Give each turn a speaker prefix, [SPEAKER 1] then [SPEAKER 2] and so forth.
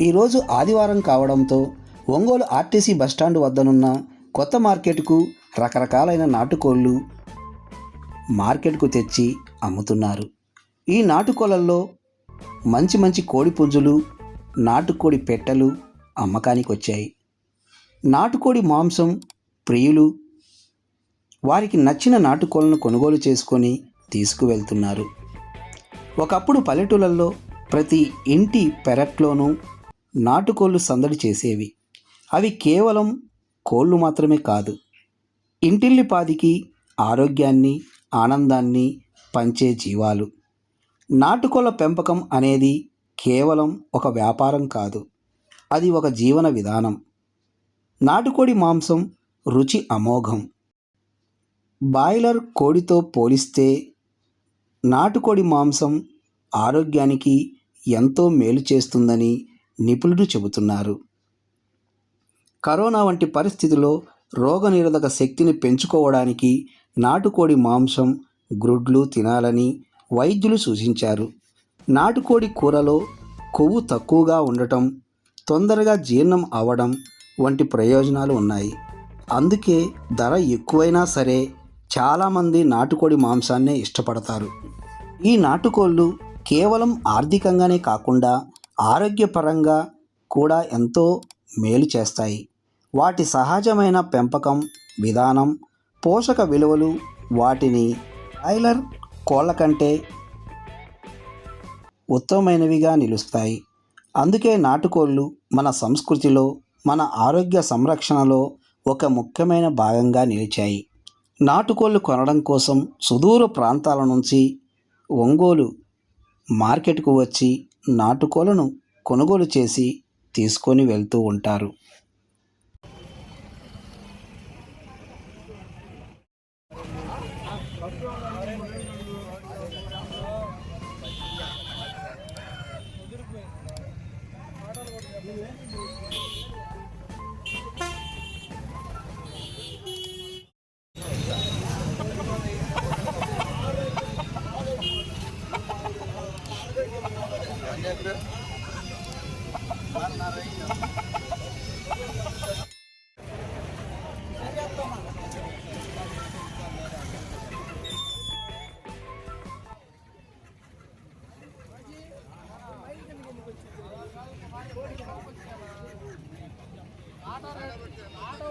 [SPEAKER 1] ఈరోజు ఆదివారం కావడంతో ఒంగోలు ఆర్టీసీ బస్టాండ్ వద్దనున్న కొత్త మార్కెట్కు రకరకాలైన నాటుకోళ్ళు మార్కెట్కు తెచ్చి అమ్ముతున్నారు. ఈ నాటుకోళ్ళల్లో మంచి మంచి కోడి పుంజులు నాటుకోడి పెట్టెలు అమ్మకానికి వచ్చాయి నాటుకోడి మాంసం ప్రియులు వారికి నచ్చిన నాటుకోళ్ళను కొనుగోలు చేసుకొని తీసుకువెళ్తున్నారు. ఒకప్పుడు పల్లెటూళ్ళల్లో ప్రతి ఇంటి పెరట్లోనూ నాటుకోళ్ళు సందడి చేసేవి. అవి కేవలం కోళ్ళు మాత్రమే కాదు. ఇంటిల్లిపాదికి ఆరోగ్యాన్ని ఆనందాన్ని పంచే జీవాలు. నాటుకోళ్ళ పెంపకం అనేది కేవలం ఒక వ్యాపారం కాదు. అది ఒక జీవన విధానం. నాటుకోడి మాంసం రుచి అమోఘం. బాయిలర్ కోడితో పోలిస్తే నాటుకోడి మాంసం ఆరోగ్యానికి ఎంతో మేలు చేస్తుందని నిపుణులు చెబుతున్నారు. కరోనా వంటి పరిస్థితిలో రోగనిరోధక శక్తిని పెంచుకోవడానికి నాటుకోడి మాంసం గ్రుడ్లు తినాలని వైద్యులు సూచించారు. నాటుకోడి కూరలో కొవ్వు తక్కువగా ఉండటం తొందరగా జీర్ణం అవ్వడం వంటి ప్రయోజనాలు ఉన్నాయి. అందుకే ధర ఎక్కువైనా సరే చాలామంది నాటుకోడి మాంసాన్నే ఇష్టపడతారు. ఈ నాటుకోళ్ళు కేవలం ఆర్థికంగానే కాకుండా ఆరోగ్యపరంగా కూడా ఎంతో మేలు చేస్తాయి. వాటి సహజమైన పెంపకం విధానం పోషక విలువలు వాటిని బాయిలర్ కోళ్ళ కంటే ఉత్తమమైనవిగా నిలుస్తాయి. అందుకే నాటుకోళ్ళు మన సంస్కృతిలో మన ఆరోగ్య సంరక్షణలో ఒక ముఖ్యమైన భాగంగా నిలిచాయి. నాటుకోళ్ళు కొనడం కోసం సుదూర ప్రాంతాల నుంచి ఒంగోలు మార్కెట్కు వచ్చి నాటుకోలను కొనుగోలు చేసి తీసుకొని వెళ్తూ ఉంటారు. Auto auto